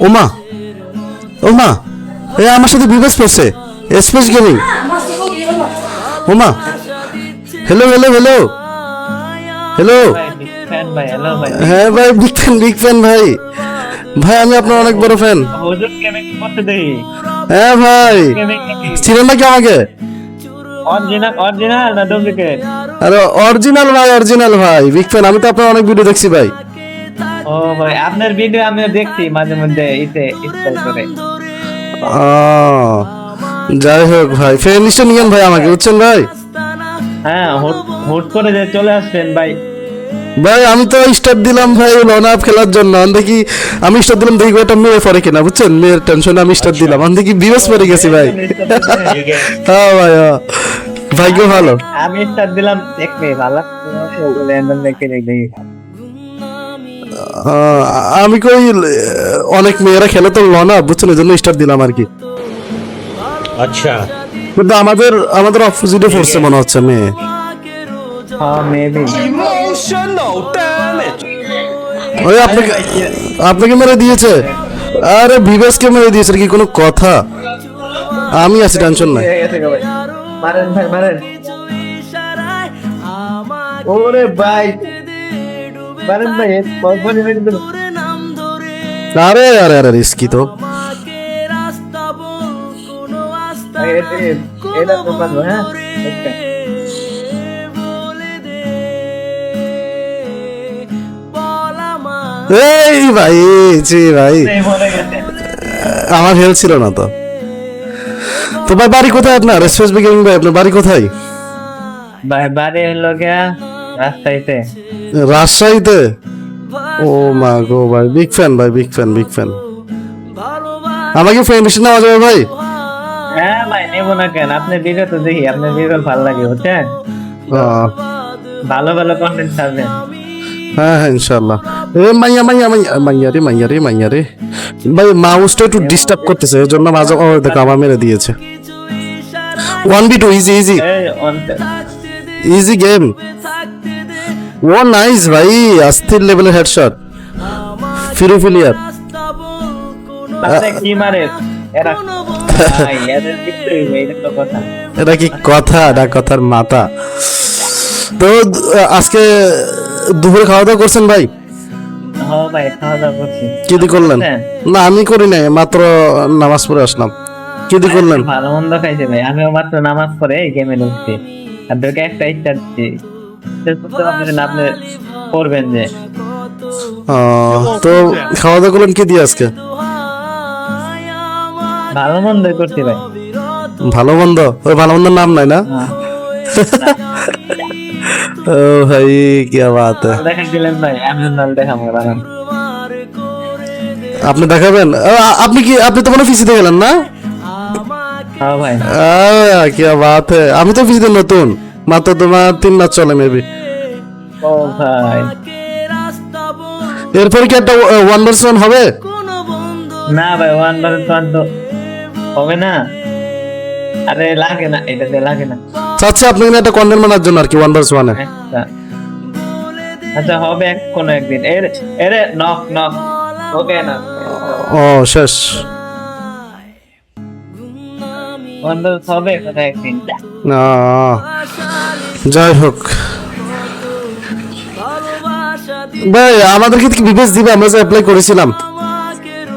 ওমা ওমা এ আমার সাথে বিবেশ পড়ছে স্পেস গেমিং ওমা হ্যালো হ্যালো হ্যালো হ্যালো হ্যাঁ ভাই বিগ ফ্যান বিগ ফ্যান ভাই। ভাই আমি আপনার অনেক বড় ফ্যান হ্যাঁ ভাই কেমন নাকি আমাকে? অরিজিনাল ভাই অরিজিনাল ভাই বিগ ফ্যান আমি তো আপনার অনেক ভিডিও দেখছি ভাই। ও ভাই আপনার ভিডিও আমি দেখছি মাঝে মধ্যে ইতে ইনস্টল করে। আহ, যাই হোক ভাই ফ্রেন্ড লিস্টে নিয়েন ভাই আমাকে বুঝছেন ভাই? হ্যাঁ হুট করে যে চলে আসছেন ভাই। ভাই আমি তো স্টার্ট দিলাম ভাই লন আপ খেলার জন্য। আমি দেখি আমি স্টার্ট দিলাম দেখি একটা মেয়ে পরে কিনা বুঝছেন? মেয়ের টেনশনে আমি স্টার্ট দিলাম। আমি দেখি বিবেস পরে গেছি ভাই। হ্যাঁ ভাই হ্যাঁ। ভাগ্য ভালো। আমি স্টার্ট দিলাম দেখবে ভালো। আমি কই অনেক মেয়েরা খেলে তো লনা বুঝছেন এই জন্য স্টার দিলাম আর কি। আচ্ছা। কিন্তু আমাদের আমাদের অপোজিটে ফোর্সে মনে হচ্ছে মেয়ে। হ্যাঁ, ওই আপনাকে আপনাকে মেরে দিয়েছে? আরে বিবেশকে মেরে দিয়েছে কি কোনো কথা? আমি আছি টেনশন নাই। মারেন ভাই মারেন। ওরে ভাই আরে আরে আরে রিস্কি তো। হ্যাঁ? আচ্ছা। এই ভাই জি ভাই। আমার হেল ছিল না তো। তো ভাই বাড়ি কোথায় আপনার? স্পেস বিগিং ভাই আপনার বাড়ি কোথায়? বাড়ি হলো গিয়া রাস্তাইতে রাজশাহীতে? ও মা গো ভাই বিগ ফ্যান ভাই বিগ ফ্যান বিগ ফ্যান আমাকে ফ্রেন্ড হিসেবে নেওয়া যাবে ভাই? হ্যাঁ ভাই নেব না কেন? আপনার ভিডিও তো দেখি আপনার ভিডিও ভালো লাগে বুঝছেন? ভালো ভালো কন্টেন্ট ছাড়বেন। হ্যাঁ হ্যাঁ ইনশাল্লাহ এ মাইয়া মাইয়া মাইয়া মাইয়া রে মাইয়া রে মাইয়া রে। ভাই মাউসটা একটু ডিস্টার্ব করতেছে এর জন্য মাঝে দেখো আমার মেরে দিয়েছে। One B two easy easy easy game ও নাইস ভাই অস্থির লেভেলের হেডশট ফিরোফিলিয়ার কি এটা কথা। এটা কি কথা? না কথার মাথা। তো আজকে দুপুরে খাওয়া দাওয়া করছেন ভাই? হ্যাঁ কি দিয়ে করলেন? হ্যাঁ। না আমি করি নাই মাত্র নামাজ পড়ে আসলাম। কি দিয়ে করলেন? ভালো মন্দ খাইছে ভাই আমিও মাত্র নামাজ পড়ে গেমে ঢুকছি। আর তোকে একটা ইচ্ছা দিচ্ছি। করবেন যে। তো খাওয়া দাওয়া করলেন কি দিয়ে আজকে? ভালো মন্দ ভাই। ভালো মন্দ? ওই ভালো মন্দের নাম নাই না। ও ভাই কি বাত। আপনি দেখাবেন? আপনি কি আপনি তো মনে ফিসিতে গেলেন না? কি বাত আমি তো ফিসিতে নতুন মাত্র তোমার তিন মাস চলে মেবি ও ভাই। এরপরে কি একটা ওয়ান ভার্স ওয়ান হবে? না ভাই ওয়ান বার ওয়ান তো হবে না। আরে লাগে না এটা দিয়ে লাগে না। চাচ্ছি আপনি কিনা একটা কন্টেন্ট বানার জন্য আর কি ওয়ান ভার্স ওয়ানে আচ্ছা। হবে কোনো একদিন। এর এর নক নক ওকে না ও শেষ। হবে একদিন। যাই হোক। ভাই আমাদেরকে কি বিবেচ দিবে? আমরা যে অ্যাপ্লাই করেছিলাম।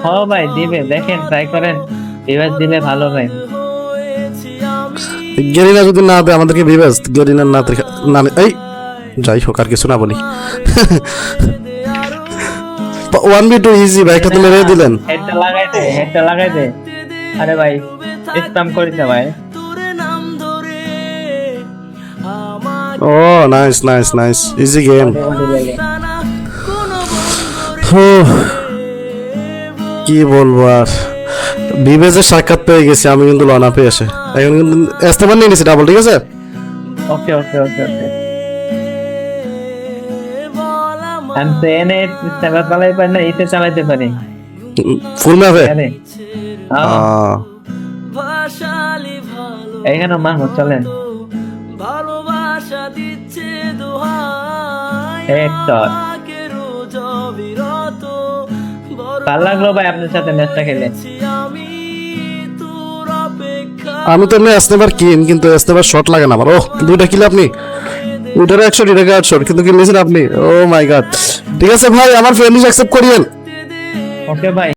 হ ভাই দিবে। দেখেন ট্রাই করেন। এবার দিলে ভালো ভাই গেরিনা যদি না দেয় আমাদেরকে বিবেচ। গেরিনা না না এই যাই হোক আর কিছু না বলি। ওয়ান বি টু ইজি ভাই একটা তো মেরে দিলেন। হেডটা লাগাই দে হেডটা লাগাই দে। আরে ভাই করিস না ভাই। ও nice nice nice easy game কি বলব আর? বিবেচের সাক্ষাৎ পেয়ে গেছি আমি কিন্তু লনা পেয়ে এসে। এখন কিন্তু এস্তেমান নিয়ে নিয়েছি ডাবল ঠিক আছে? ওকে ওকে ওকে ওকে আমি তো এনে পারি। না পারি ফুল ম্যাপে আরে হ্যাঁ, এইখানে মাহমুদ চলেন। হেড শট ভালো লাগল ভাই আপনার সাথে ম্যাচটা খেলে। আমি তো এমনি এসনেবার কিন কিন্তু এসনেবার শট লাগে না আমার। ও দুইটা কিলে আপনি? দুইটারও একশো দুইটাকে আটশো কিন্তু কিনেছেন আপনি? ও মাই গড ঠিক আছে ভাই আমার ফ্রেন্ড অ্যাকসেপ্ট করিয়েন। ওকে ভাই